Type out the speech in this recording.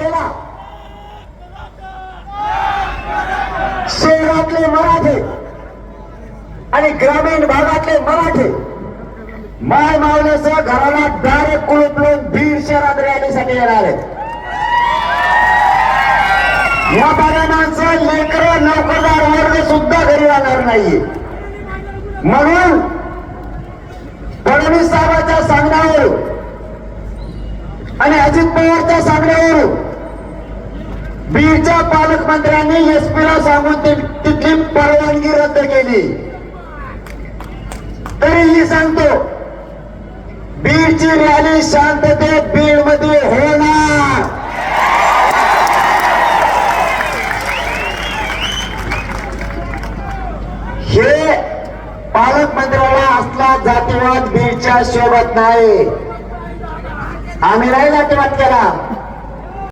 केला. शहरातले मराठे आणि ग्रामीण भागातले मराठे माय मावल्यासह घराला डायरेक्ट कुलूप बीड शहरात रॅलीसाठी येणार आहेत. या माणसं लेकर नोकरदार वर्ग सुद्धा घरी राहणार नाहीये. म्हणून फडणवीस साहेबांच्या सांगण्यावरून आणि अजित पवारच्या सांगण्यावरून बीडच्या पालकमंत्र्यांनी एसपीला सांगून तिथली परवानगी रद्द केली. तरीही सांगतो बीडची रॅली शांततेत बीडमध्ये होणार. हे पालकमंत्र्याला असला जातीवाद बीडच्या शोभत नाही. आम्ही नाही जातीवाद केला.